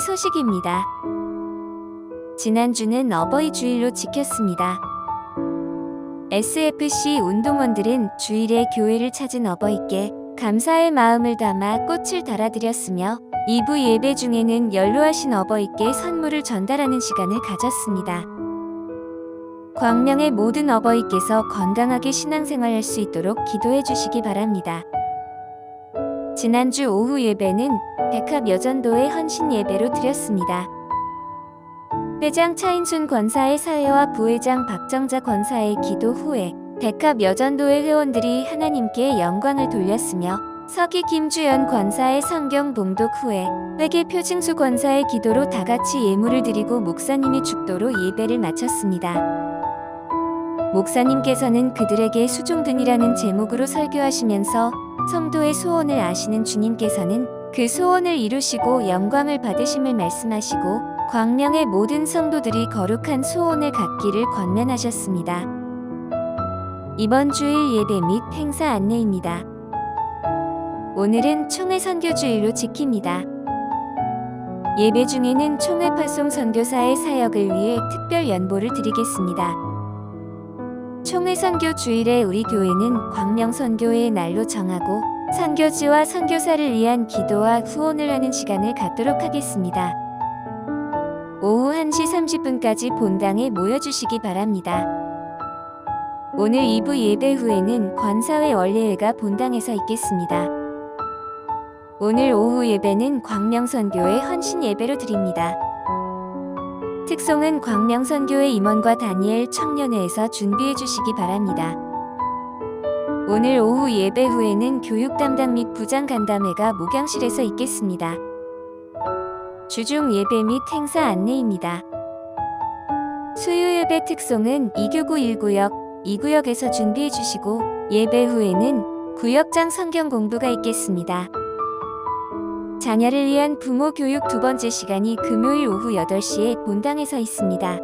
소식입니다. 지난주는 어버이 주일로 지켰습니다. SFC 운동원들은 주일에 교회를 찾은 어버이께 감사의 마음을 담아 꽃을 달아드렸으며 2부 예배 중에는 연로하신 어버이께 선물을 전달하는 시간을 가졌습니다. 광명의 모든 어버이께서 건강하게 신앙생활할 수 있도록 기도해 주시기 바랍니다. 지난주 오후 예배는 백합 여전도의 헌신 예배로 드렸습니다. 회장 차인순 권사의 사회와 부회장 박정자 권사의 기도 후에 백합 여전도의 회원들이 하나님께 영광을 돌렸으며 서기 김주연 권사의 성경 봉독 후에 회계 표징수 권사의 기도로 다 같이 예물을 드리고 목사님의 축도로 예배를 마쳤습니다. 목사님께서는 그들에게 수종든이라는 제목으로 설교하시면서 성도의 소원을 아시는 주님께서는 그 소원을 이루시고 영광을 받으심을 말씀하시고 광명의 모든 성도들이 거룩한 소원을 갖기를 권면하셨습니다. 이번 주일 예배 및 행사 안내입니다. 오늘은 총회 선교주일로 지킵니다. 예배 중에는 총회 파송 선교사의 사역을 위해 특별 연보를 드리겠습니다. 총회 선교 주일에 우리 교회는 광명 선교회의 날로 정하고 선교지와 선교사를 위한 기도와 후원을 하는 시간을 갖도록 하겠습니다. 오후 1시 30분까지 본당에 모여주시기 바랍니다. 오늘 2부 예배 후에는 권사회 원례회가 본당에서 있겠습니다. 오늘 오후 예배는 광명선교회 헌신 예배로 드립니다. 특송은 광명선교회 임원과 다니엘 청년회에서 준비해 주시기 바랍니다. 오늘 오후 예배 후에는 교육 담당 및 부장 간담회가 목양실에서 있겠습니다. 주중 예배 및 행사 안내입니다. 수요 예배 특송은 2교구 1구역, 2구역에서 준비해 주시고 예배 후에는 구역장 성경 공부가 있겠습니다. 자녀를 위한 부모 교육 두 번째 시간이 금요일 오후 8시에 본당에서 있습니다.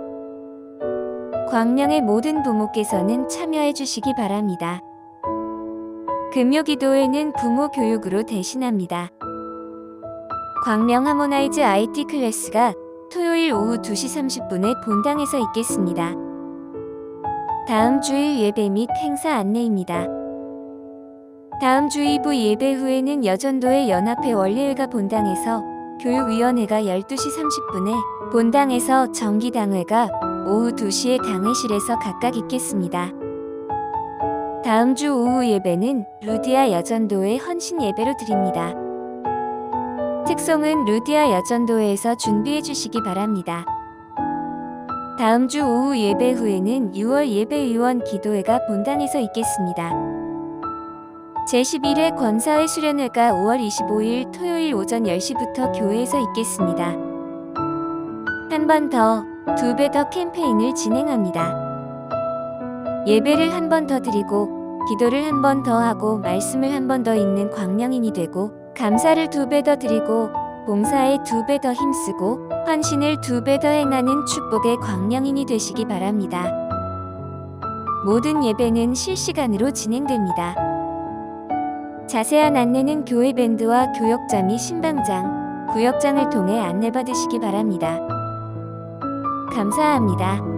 광명의 모든 부모께서는 참여해 주시기 바랍니다. 금요 기도회는 부모 교육으로 대신합니다. 광명 하모나이즈 IT 클래스가 토요일 오후 2시 30분에 본당에서 있겠습니다. 다음 주일 예배 및 행사 안내입니다. 다음 주 2부 예배 후에는 여전도의 연합회 원례회가 본당에서 교육위원회가 12시 30분에 본당에서 정기당회가 오후 2시에 당회실에서 각각 있겠습니다. 다음 주 오후 예배는 루디아 여전도의 헌신 예배로 드립니다. 특송은 루디아 여전도회에서 준비해 주시기 바랍니다. 다음 주 오후 예배 후에는 6월 예배위원 기도회가 본당에서 있겠습니다. 제11회 권사회 수련회가 5월 25일 토요일 오전 10시부터 교회에서 있겠습니다. 한 번 더, 두 배 더 캠페인을 진행합니다. 예배를 한 번 더 드리고, 기도를 한 번 더 하고, 말씀을 한 번 더 읽는 광명인이 되고, 감사를 두 배 더 드리고, 봉사에 두 배 더 힘쓰고, 헌신을 두 배 더 행하는 축복의 광명인이 되시기 바랍니다. 모든 예배는 실시간으로 진행됩니다. 자세한 안내는 교회 밴드와 교역자 및 신방장, 구역장을 통해 안내받으시기 바랍니다. 감사합니다.